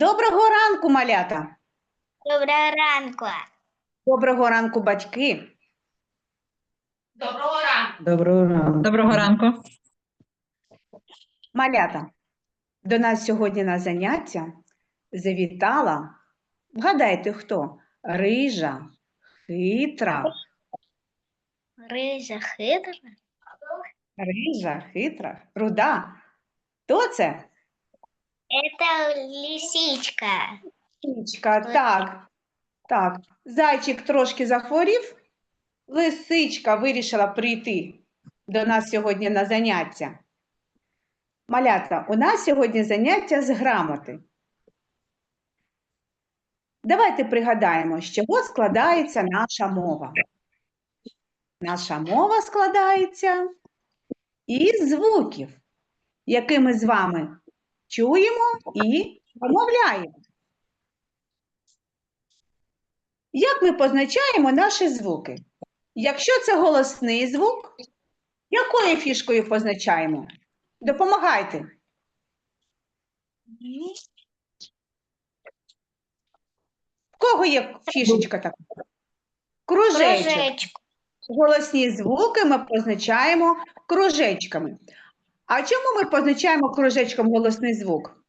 Доброго ранку, малята. Доброго ранку. Доброго ранку, батьки. Доброго ранку. Доброго ранку. Доброго ранку. Малята, до нас сьогодні на заняття завітала, вгадайте хто? Рижа, хитра, Рижа хитра. рижа, хитра, руда. Хто це? Это лисичка. Лисичка, так. Так, зайчик трошки захворів, лисичка вирішила прийти до нас сьогодні на заняття. Малята, у нас сьогодні заняття з грамоти. Давайте пригадаємо, з чого складається наша мова. Наша мова складається із звуків, які ми з вами чуємо і вимовляємо. Як ми позначаємо наші звуки? Якщо це голосний звук, якою фішкою позначаємо? Допомагайте. В кого є фішечка така? Кружечок. Голосні звуки ми позначаємо кружечками. А чому ми позначаємо кружечком голосний звук?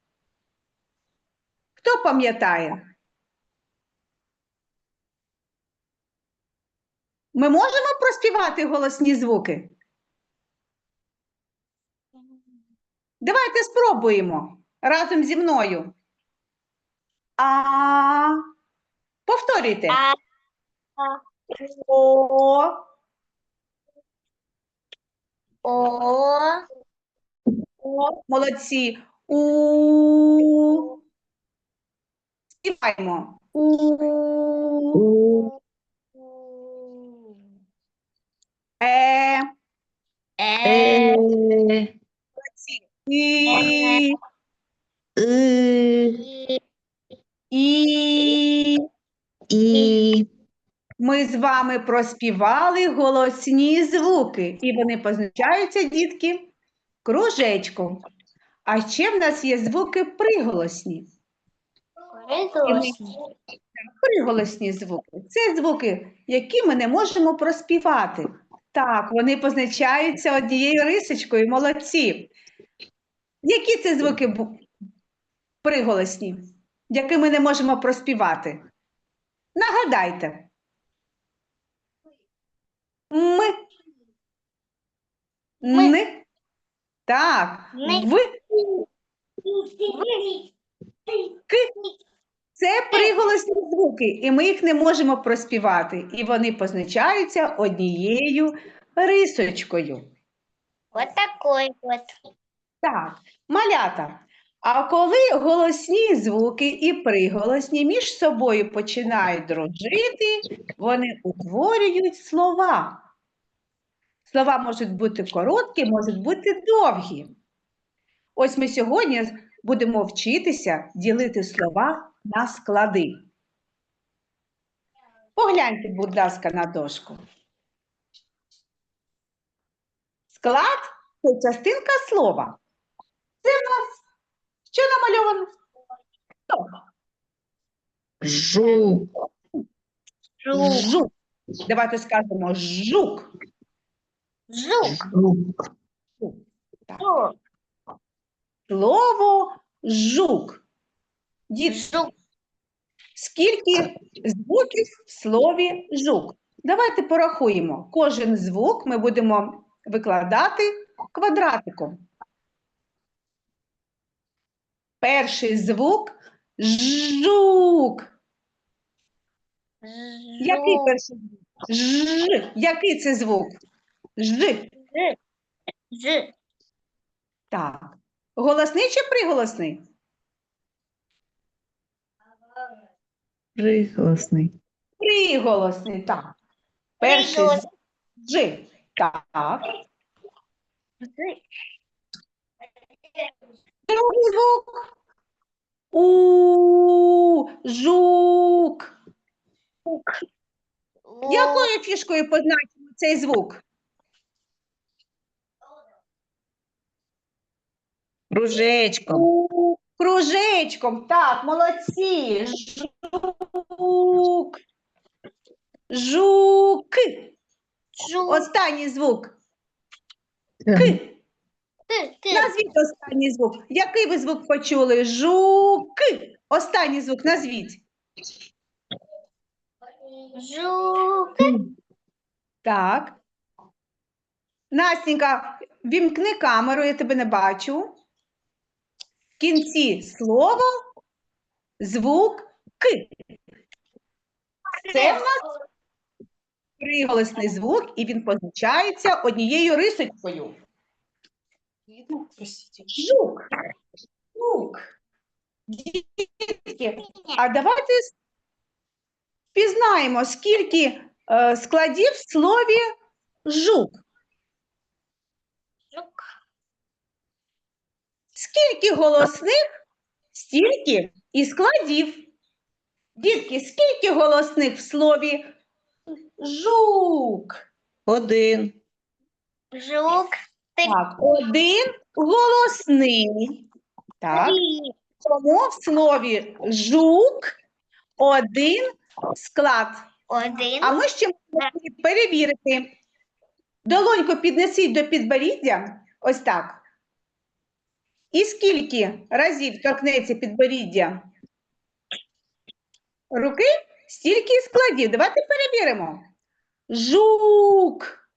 Хто пам'ятає? Ми можемо проспівати голосні звуки? Давайте спробуємо разом зі мною. А. Повторюйте. О. О, О, молодці. У. Співаємо. У. Е. Е, е, І. и, І. і, Ми з вами проспівали голосні звуки, і вони позначаються, дітки, кружечком. А ще в нас є звуки приголосні. приголосні. Приголосні звуки це звуки, які ми не можемо проспівати. Так, вони позначаються однією рисочкою, молодці. Які це звуки приголосні, які ми не можемо проспівати? Нагадайте. Ми. Ми. Ни. Так. Ми. В. К. Це приголосні звуки, і ми їх не можемо проспівати. І вони позначаються однією рисочкою. Вот такой вот. Так, малята. А коли голосні звуки і приголосні між собою починають дружити, вони утворюють слова. Слова можуть бути короткі, можуть бути довгі. Ось ми сьогодні будемо вчитися ділити слова на склади. Погляньте, будь ласка, на дошку. Склад це частинка слова. Це в нас що намальовано? Хто? жук, Жук. Жук. Давайте скажемо жук. Жук. жук, Жук. Слово жук. Дід, Жук. скільки звуків в слові жук? Давайте порахуємо. Кожен звук ми будемо викладати квадратиком. Перший звук жук. Який перший звук? Ж. Який це звук? Ж. Ж. Так. Голосний чи приголосний? приголосний, Приголосний, так. Перший Приголосний. звук Ж. Так. Другий звук. У. Жук. Якою фішкою позначимо цей звук? Кружечком, Кружечком. Так, молодці. Жук. Жуки. Жук. Останній звук. К. Назвіть останній звук. Який ви звук почули? Жуки. Останній звук назвіть. Жук. Так. Настенька, вімкни камеру, я тебе не бачу. В кінці слова звук К. Це в нас приголосний звук, і він позначається однією рисочкою. Жук. Жук. Дітки, а давайте пізнаємо, скільки е, складів в слові. Жук. Скільки голосних, стільки і складів. Дітки, скільки голосних в слові жук? Один. Жук. Так, один голосний. Так, Три. тому в слові жук один склад. Один. А ми ще можемо перевірити. Долоньку піднесіть до підборіддя. Ось так. І скільки разів торкнеться підборіддя руки, стільки і складів. Давайте перевіримо. Жук.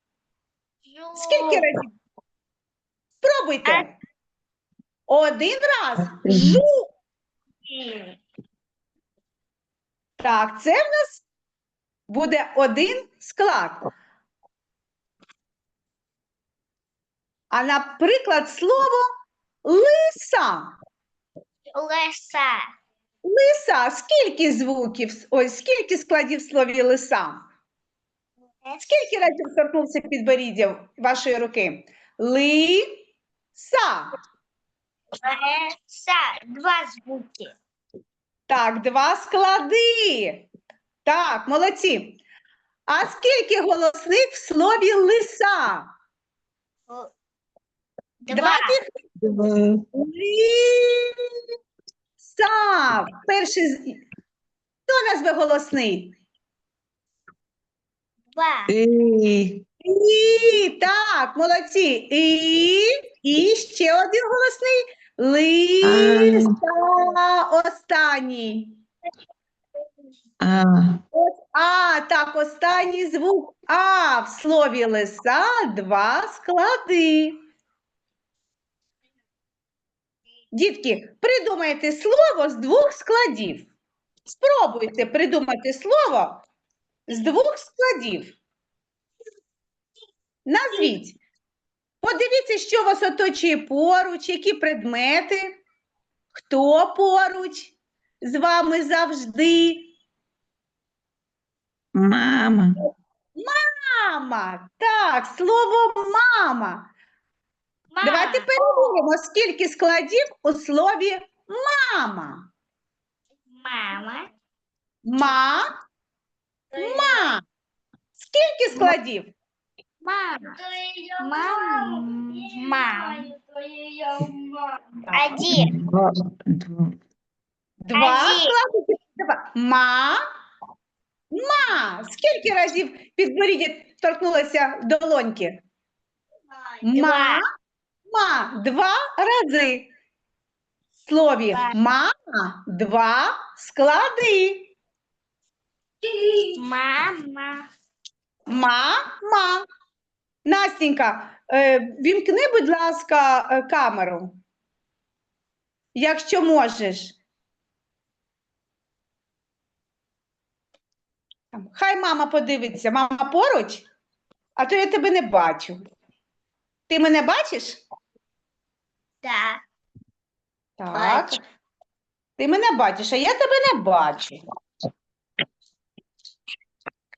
Жук. Скільки разів? Спробуйте. Один раз. Жук. Так, це в нас буде один склад. А наприклад, слово лиса. Леса. Лиса. Скільки звуків? Ось скільки складів в слові лиса? Скільки разів торкнувся підборіддя вашої руки? Лиса. Леса. Два звуки. Так, два склади. Так, молодці. А скільки голосних в слові лиса? Два. Два. Ліса. Перший. з- Хто назве голосний? Два. І. І, так, молодці. І, і ще один голосний. Лиса. Останній. А. А, так, останній звук А в слові лиса два склади. Дітки, придумайте слово з двох складів. Спробуйте придумати слово з двох складів. Назвіть. Подивіться, що вас оточує поруч, які предмети, хто поруч з вами завжди. Мама. Мама. Так, слово мама. Мама. Давайте перевіримо, скільки складів у слові мама. Мама. Ма, ма. Скільки складів? Мама. Мама. Мама. Один. Два. Два. Два Один. склади. Два. Ма, ма. Скільки разів підборіддя торкнулося долоньки? Ма, Ма. Два рази. В слові мама два склади. Мама. Мама. Настенька, е, вімкни, будь ласка, е, камеру. Якщо можеш. Хай мама подивиться. Мама поруч, а то я тебе не бачу. Ти мене бачиш? Да. Так. Бачу. Ти мене бачиш, а я тебе не бачу.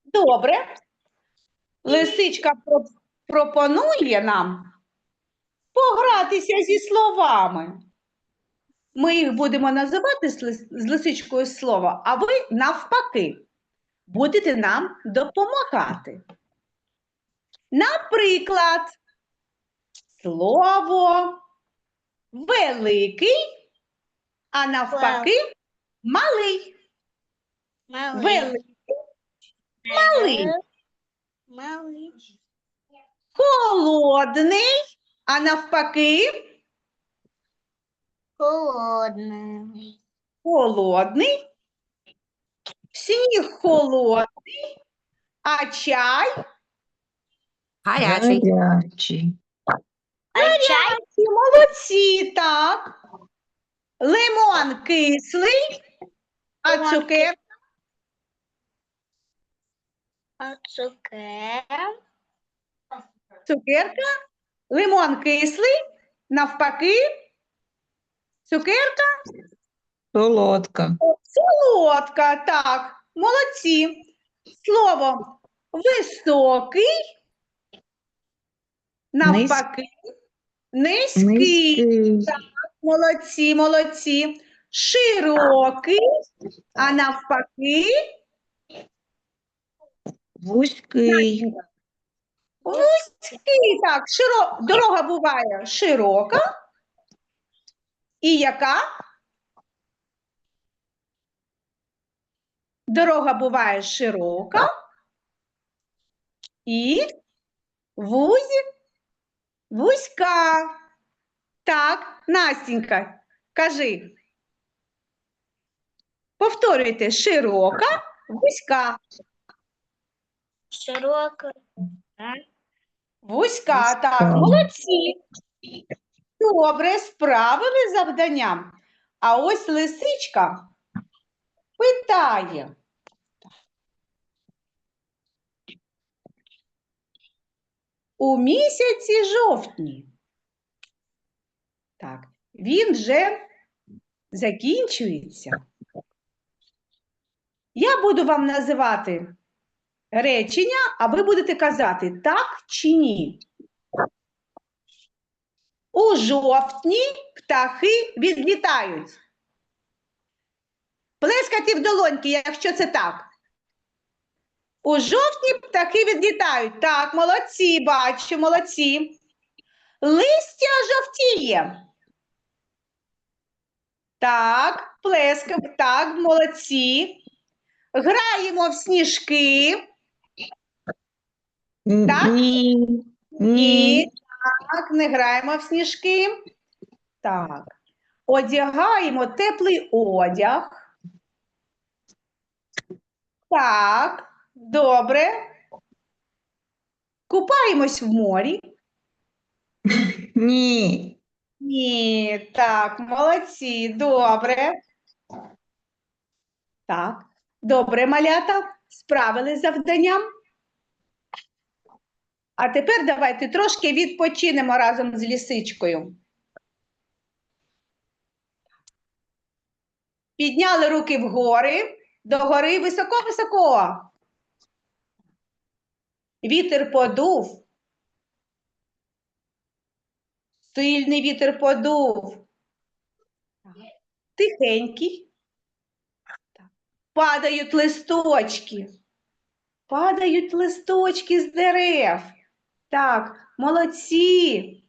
Добре. Лисичка про- пропонує нам погратися зі словами. Ми їх будемо називати з лис- з лисичкою слово, а ви навпаки будете нам допомагати. Наприклад, слово великий а навпаки, малий. Малий. Великий. Малий. Малий. Холодний, а навпаки, Холодний. холодний. Сніг холодний, а чай Гарячий. Гарячий. Чай молодці, так. Лимон кислий, а цукер а цукер. цукерка. Лимон кислий, навпаки, цукерка Солодка. солодка. Так, молодці. Слово високий, навпаки, низький. Низький. Так, Молодці, молодці. Широкий, а навпаки, Вузький. вузький. Так, широ... дорога буває широка. І яка? Дорога буває широка і вузь... вузька. Так, Настінька, кажи. Повторюйте, широка, вузька. Широка. Вузька, так, молодці. Добре, справили завданням. А ось лисичка питає. У місяці жовтні. Так, він вже закінчується. Я буду вам називати речення, а ви будете казати так чи ні. У жовтні птахи відлітають. Плескати в долоньки, якщо це так. У жовтні птахи відлітають. Так, молодці, бачу, молодці. Листя жовтіє. Так, плескав, так, молодці. Граємо в сніжки. Так? Ні. Ні, Ні. так, не граємо в сніжки. Так. Одягаємо теплий одяг. Так, добре. Купаємось в морі. Ні. Ні, так, молодці, добре. Так, добре, малята, справили з завданням. А тепер давайте трошки відпочинемо разом з лісичкою. Підняли руки вгори, догори високо-високо. Вітер подув. Сильний вітер подув. Тихенький. Падають листочки. Падають листочки з дерев. Так, молодці.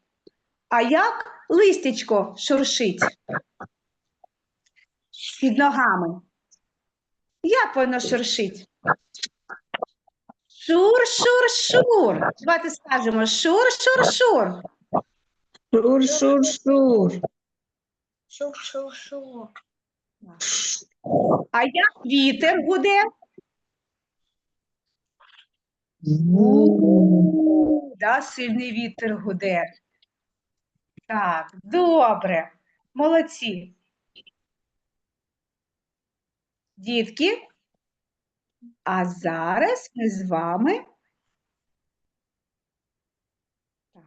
А як листячко шуршить під ногами? Як воно шуршить? Шур-шур-шур. Давайте скажемо шур-шур-шур. Шур-шур-шур. Шу-шу-шу. А як вітер гуде? Да, сильний вітер гуде. Так, добре. Молодці. Дітки, а зараз ми з вами. Так.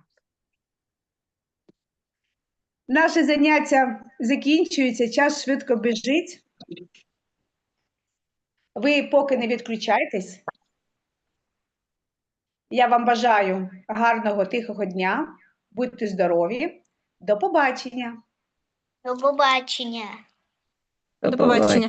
Наше заняття закінчується, час швидко біжить. Ви поки не відключайтесь. Я вам бажаю гарного тихого дня. Будьте здорові. До побачення. До побачення. До побачення.